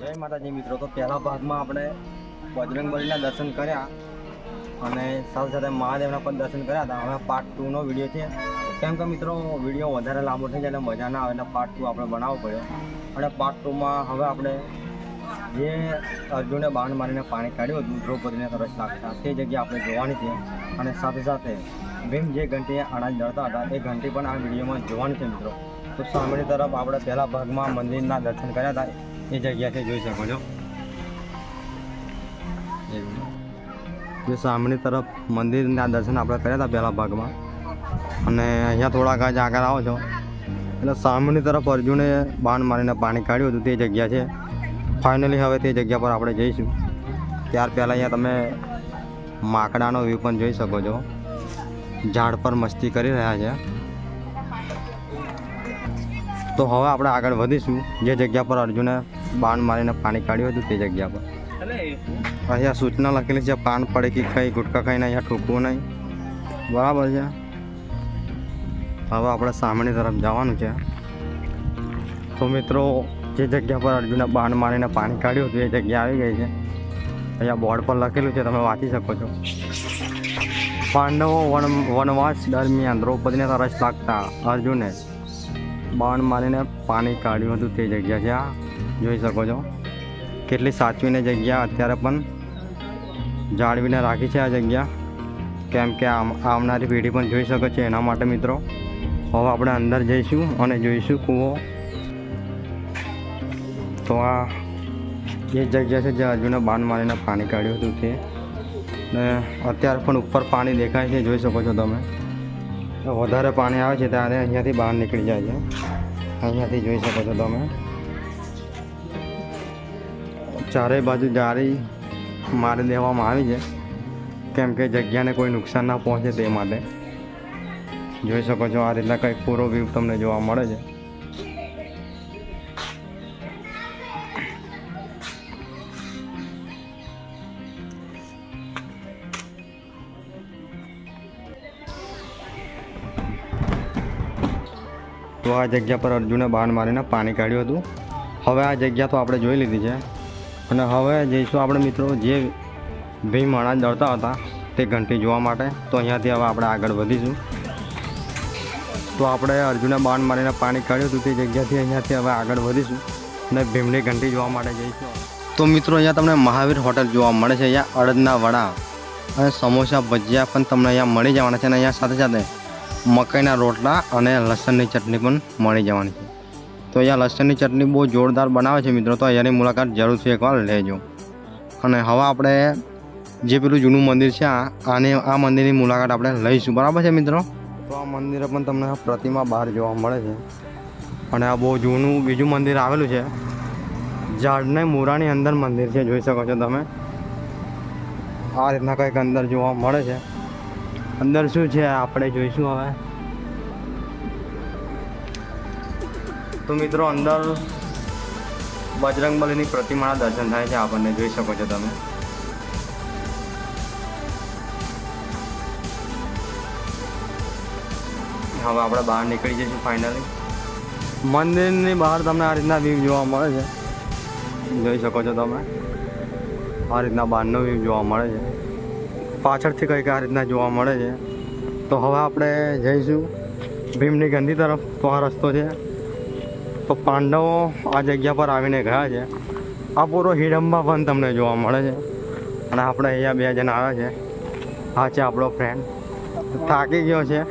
જય માતાજી મિત્રો, તો પહેલા ભાગમાં આપણે બજરંગબલીના દર્શન કર્યા અને સાથે સાથે મહાદેવના પણ દર્શન કર્યા હતા. હવે પાર્ટ ટુનો વીડિયો છે. કેમ કે મિત્રો વીડિયો વધારે લાંબો થઈ જાય મજા ના આવે એટલે પાર્ટ ટુ આપણે બનાવવો પડ્યો. અને પાર્ટ ટુમાં હવે આપણે જે અર્જુને બાણ મારીને પાણી કાઢ્યું હતું, દ્રૌપદીને તરસ લાગતા, તે જગ્યા આપણે જોવાની છે. અને સાથે સાથે ભીમ જે ઘંટીએ અનાજ દળતા હતા, એ ઘંટી પણ આ વિડીયોમાં જોવાની છે મિત્રો. તો સામેની તરફ આપણે પહેલા ભાગમાં મંદિરના દર્શન કર્યા હતા. એ જગ્યાથી જોઈ શકો છો. જે સામેની તરફ મંદિરના દર્શન આપણે કર્યા હતા પહેલા ભાગમાં. અને અહીંયા થોડાક જ આગળ આવો છો. એટલે સામેની તરફ અર્જુને બાણ મારીને પાણી કાઢ્યું હતું તે જગ્યા છે. ફાઇનલી હવે તે જગ્યા પર આપણે જઈશું. ત્યાર પહેલાં અહીંયા તમે માકડાનો વ્યૂ પણ જોઈ શકો છો. ઝાડ પર મસ્તી કરી રહ્યા છે. તો હવે આપણે આગળ વધીશું. જે જગ્યા પર અર્જુને બાણ મારીને પાણી કાઢ્યું હતું તે જગ્યા પર. અહીંયા સૂચના લખેલી છે, પાન પડે કે ખાઈ ગુટકા ખાઈને અહીંયા ઠૂકવું નહીં. બરાબર છે. હવે આપણે સામેની તરફ જવાનું છે. તો મિત્રો, જે જગ્યા પર અર્જુને બાણ મારીને પાણી કાઢ્યું હતું એ જગ્યા આવી ગઈ છે. અહીંયા બોર્ડ પર લખેલું છે, તમે વાંચી શકો છો. પાંડવો વન, વનવાસ દરમિયાન દ્રૌપદીને તરસ લાગતા અર્જુને બાણ મારીને પાણી કાઢ્યું હતું તે જગ્યા છે આ જોઈ શકો છો. કેટલી સાચવીને જગ્યા અત્યારે પણ જાળવીને રાખી છે આ જગ્યા. કેમ કે આવનારી પેઢી પણ જોઈ શકે છે એના માટે મિત્રો. હવે આપણે અંદર જઈશું અને જોઈશું કૂવો. તો આ એ જગ્યા છે જે અર્જુને બાંધ મારીને પાણી કાઢ્યું હતું તે. ને અત્યારે પણ ઉપર પાણી દેખાય છે, જોઈ શકો છો તમે. વધારે પાણી આવે છે ત્યારે અહીંયાથી બહાર નીકળી જાય છે. અહીંયાથી જોઈ શકો છો તમે. ચારે બાજુ જાળી મારી દેવામાં આવી છે. કેમ કે જગ્યાને કોઈ નુકસાન ના પહોંચે તે માટે. જોઈ શકો છો આ રીતના કંઈક પૂરો વ્યૂ તમને જોવા મળે છે. તો આ જગ્યા પર અર્જુને બાણ મારીને પાણી કાઢ્યું હતું. હવે આ જગ્યા તો આપણે જોઈ લીધી છે. અને હવે જઈશું આપણે મિત્રો જે ભી માણા દળતા હતા તે ઘંટી જોવા માટે. તો અહીંયાથી હવે આપણે આગળ વધીશું. તો આપણે અર્જુને બાણ મારીને પાણી કાઢ્યું હતું તે જગ્યાથી અહીંયાથી હવે આગળ વધીશું અને ભીમની ઘંટી જોવા માટે જઈશું. તો મિત્રો અહીંયા તમને મહાવીર હોટલ જોવા મળે છે, અહીંયા અડદના વડા અને સમોસા ભજીયા પણ તમને અહીંયા મળી જવાના છે અને અહીંયા સાથે સાથે મકાઈના રોટલા અને લસણની ચટણી પણ મળી જવાની છે. તો અહીંયા લસણની ચટણી બહુ જોરદાર બનાવે છે મિત્રો, તો અહીંયાની મુલાકાત જરૂરથી એકવાર લેજો. અને હવે આપણે જે પેલું જૂનું મંદિર છે આને આ મંદિરની મુલાકાત આપણે લઈશું. બરાબર છે મિત્રો? તો આ મંદિરે પણ તમને પ્રતિમા બહાર જોવા મળે છે. અને આ બહુ જૂનું બીજું મંદિર આવેલું છે. ઝાડને મૂરાની અંદર મંદિર છે, જોઈ શકો છો તમે. આ રીતના કંઈક અંદર જોવા મળે છે. અંદર શું છે, આપણે જોઈશું હવે. તો મિત્રો અંદર બજરંગબલીની પ્રતિમાના દર્શન થાય છે, આપણને જોઈ શકો છો તમે. હવે આપણે બહાર નીકળી જઈશું ફાઇનલી મંદિરની બહાર તમને આ રીતના વ્યૂ જોવા મળે છે. જોઈ શકો છો તમે. આ રીતના બહારનો વ્યૂ જોવા મળે છે. પાછળથી કંઈક આ રીતના જોવા મળે છે. તો હવે આપણે જઈશું. ભીમની ગંદી તરફ તો આ રસ્તો છે. તો પાંડવો આ જગ્યા પર આવીને ગયા છે. આ પૂરો હિડમ્બા પણ તમને જોવા મળે છે. અને આપણે અહીંયા બે જણ આવ્યા છે. આ છે આપણો ફ્રેન્ડ થાકી ગયો છે.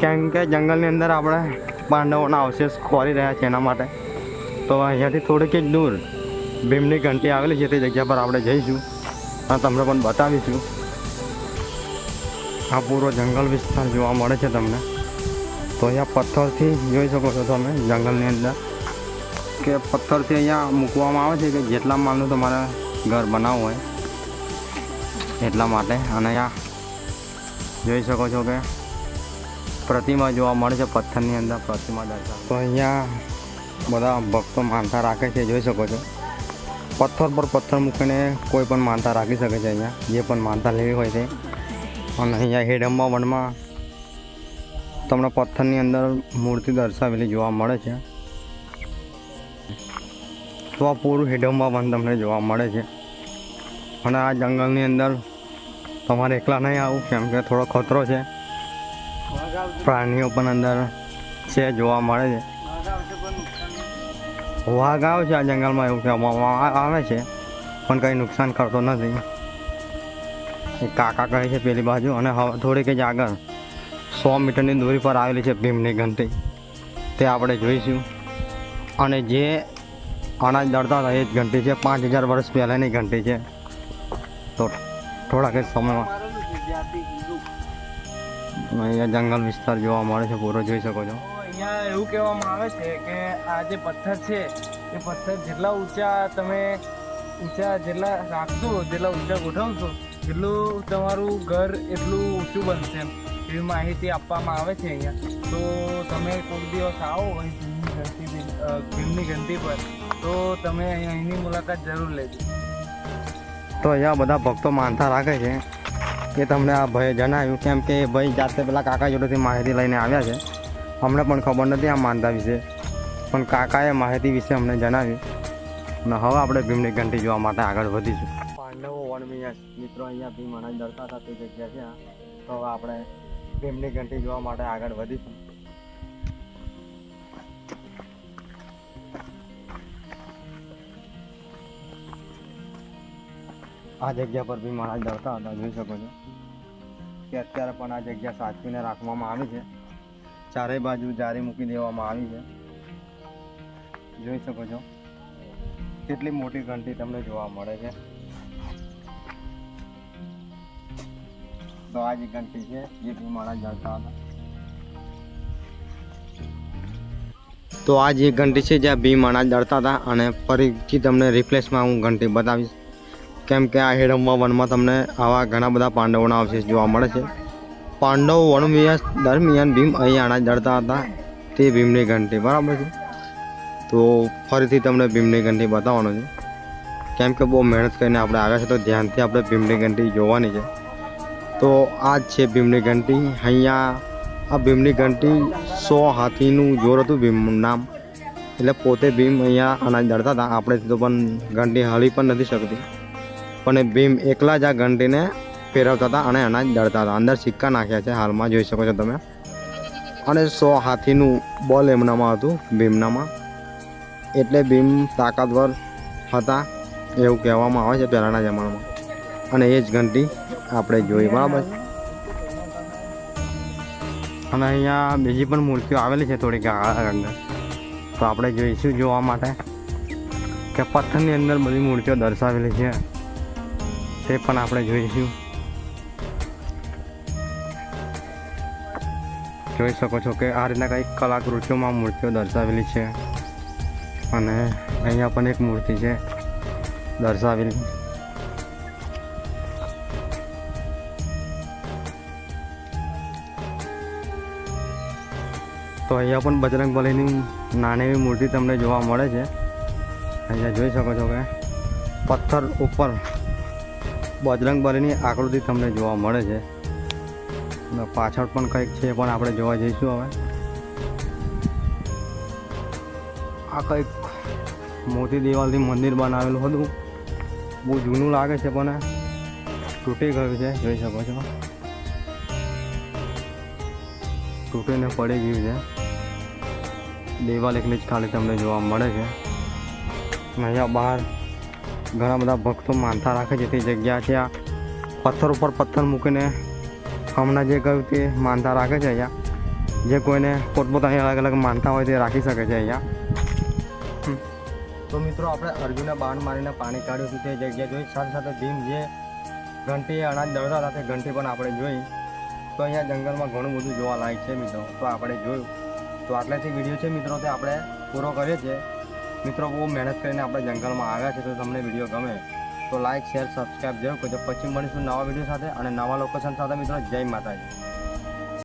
કેમ કે જંગલની અંદર આપણે પાંડવોના અવશેષ ખોરી રહ્યા છે એના માટે. તો અહીંયાથી થોડીક જ દૂર ભીમની ઘંટી આવેલી છે. તે જગ્યા પર આપણે જઈશું અને તમને પણ બતાવીશું. આ પૂરો જંગલ વિસ્તાર જોવા મળે છે તમને. તો અહીંયા પથ્થરથી જોઈ શકો છો તમે, જંગલની અંદર. કે પથ્થરથી અહીંયા મૂકવામાં આવે છે કે જેટલા માલનું તમારે ઘર બનાવવું હોય, એટલા માટે. અને અહીંયા જોઈ શકો છો કે પ્રતિમા જોવા મળે છે પથ્થરની અંદર, પ્રતિમા દર્શન તો અહીંયા બધા ભક્તો માનતા રાખે છે, જોઈ શકો છો. પથ્થર પર પથ્થર મૂકીને કોઈ પણ માનતા રાખી શકે છે અહીંયા, જે પણ માનતા લેવી હોય તે. અને અહીંયા હેડમ્બા વનમાં તમને પથ્થરની અંદર મૂર્તિ દર્શાવેલી જોવા મળે છે. તો આ પૂરું હેડમમાં પણ તમને જોવા મળે છે. અને આ જંગલની અંદર તમારે એકલા નહીં આવું કેમ કે થોડો ખતરો છે. પ્રાણીઓ પણ અંદર છે જોવા મળે છે. વાઘ આવે છે આ જંગલમાં એવું કહેવામાં આવે છે, પણ કંઈ નુકસાન કરતો નથી. કાકા કહે છે પેલી બાજુ, અને હવે થોડીક જ આગળ સો મીટરની દૂરી પર આવેલી છે ભીમની ઘંટી. તે આપણે જોઈશું. અને જે અનાજ દળતા હતા એ જ ઘંટી છે. પાંચ હજાર વર્ષ પહેલાંની ઘંટી છે. તો થોડાક જ સમયમાં અહીંયા જંગલ વિસ્તાર જોવા મળે છે. પૂરો જોઈ શકો છો. અહીંયા એવું કહેવામાં આવે છે કે આ જે પથ્થર છે, એ પથ્થર જેટલા ઊંચા તમે ઊંચા જેટલા રાખશો, જેટલા ઊંચા ગોઠવશો, એટલું તમારું ઘર એટલું ઊંચું બનશે એમ. એવી માહિતી આપવામાં આવે છે અહીંયા. તો તમે કોઈક દિવસ આવો અહીં ભીમની ઘંટી અ, ભીમની ઘંટી પર. તો તમે અહીંની મુલાકાત જરૂર લેજો. તો અહીંયા બધા ભક્તો માનતા રાખે છે કે તમને આ ભાઈ જણાવ્યું. કેમ કે ભાઈ જાતે પેલા કાકા જોડેથી માહિતી લઈને આવ્યા છે. અમને પણ ખબર નથી આ માનતા વિશે. પણ કાકાએ માહિતી વિશે અમને જણાવ્યું. અને હવે આપણે ભીમની ઘંટી જોવા માટે આગળ વધીશું. પાંડવો વનમિયા મિત્રો અહીંયા ભીમ અનાજ દર્શાતા તે જગ્યા છે તો હવે આપણે ભીમની ઘંટી જોવા માટે આગળ વધીશું. આ જગ્યા પર બી અનાજ દરતા હતા, જોઈ શકો છો. કે અત્યારે પણ આ જગ્યા સાચવીને રાખવામાં આવી છે. ચારે બાજુ જારી મૂકી દેવામાં આવી છે. જોઈ શકો છો. કેટલી મોટી ઘંટી તમને જોવા મળે છે. તો આ જે ઘંટી છે, જે ભીમ અનાજ દરતા હતા. તો આ જે ઘંટી છે, જ્યાં ભીમ અનાજ દળતા હતા અને ફરીથી તમને રિપ્લેસમાં હું ઘંટી બતાવીશ. કેમ કે આ હેડમમાં વનમાં તમને આવા ઘણા બધા પાંડવોના અવશેષ જોવા મળે છે. પાંડવ વનવ્યાસ દરમિયાન ભીમ અહીં અનાજ દળતા હતા, તે ભીમની ઘંટી બરાબર છે? તો ફરીથી તમને ભીમની ઘંટી બતાવવાનો છે. કેમ કે બહુ મહેનત કરીને આપણે આવ્યા છે, તો ધ્યાનથી આપણે ભીમની ઘંટી જોવાની છે. તો આ જ છે ભીમની ઘંટી. અહીંયા આ ભીમની ઘંટી સો હાથીનું જોર હતું ભીમનું નામ. એટલે પોતે ભીમ અહીંયા અનાજ દળતા હતા. આપણે તો પણ ઘંટી હળી પણ નથી શકતી. પણ એ ભીમ એકલા જ આ ઘંટીને ફેરવતા હતા અને અનાજ દળતા હતા. અંદર સિક્કા નાખ્યા છે. હાલમાં જોઈ શકો છો તમે. અને સો હાથીનું બોલ એમનામાં હતું, ભીમનામાં. એટલે ભીમ તાકાતવર હતા, એવું કહેવામાં આવે છે પહેલાંના જમાનામાં. અને એ જ ઘંટી આપણે જોઈ બરાબર. અને અહીંયા બીજી પણ મૂર્તિઓ આવેલી છે થોડીક અંદર. તો આપણે જોઈશું જોવા માટે કે પથ્થરની અંદર બધી મૂર્તિઓ દર્શાવેલી છે. તે પણ આપણે જોઈશું. જોઈ શકો છો કે આ રીતના કંઈક કલાકૃતિઓમાં મૂર્તિઓ દર્શાવેલી છે. અને અહીંયા પણ એક મૂર્તિ છે. દર્શાવેલી. તો અહીંયા પણ બજરંગ બલીની નાની એવી મૂર્તિ તમને જોવા મળે છે. અહીંયા જોઈ શકો છો કે પથ્થર ઉપર બજરંગ બલીની આકૃતિ તમને જોવા મળે છે. અને પાછળ પણ કંઈક છે પણ આપણે જોવા જઈશું હવે. આ કંઈક મોટી દિવાલથી મંદિર બનાવેલું હતું. બહુ જૂનું લાગે છે પણ તૂટી ગયું છે, જોઈ શકો છો. તૂટીને પડી ગયું છે. દિવાલ એકલી જ ખાલી તમને જોવા મળે છે. અહીંયા બહાર ઘણા બધા ભક્તો માનતા રાખે છે તે જગ્યા છે આ પથ્થર ઉપર પથ્થર મૂકીને હમણાં જે કહ્યું તે માનતા રાખે છે અહીંયા. જે કોઈને પોતપોતાની અલગ અલગ માનતા હોય તે રાખી શકે છે અહીંયા. તો મિત્રો આપણે અર્જુને બાણ મારીને પાણી કાઢ્યું હતું તે જગ્યા જોઈ. સાથે સાથે ભીમ જે ઘંટી અનાજ દળતા હતા ઘંટી પણ આપણે જોઈ. તો અહીંયા જંગલમાં ઘણું બધું જોવા લાયક છે મિત્રો. તો આપણે જોયું તો આટલેથી વીડિયો છે મિત્રો, તે આપણે પૂરો કરીએ છીએ. મિત્રો, બહુ મહેનત કરીને આપણે જંગલમાં આવ્યા છે તો તમને વીડિયો ગમે. તો લાઈક શેર સબસ્ક્રાઈબ જરૂર કરજો. પછી મળીશું નવા વીડિયો સાથે અને નવા લોકેશન સાથે. મિત્રો, જય માતાજી.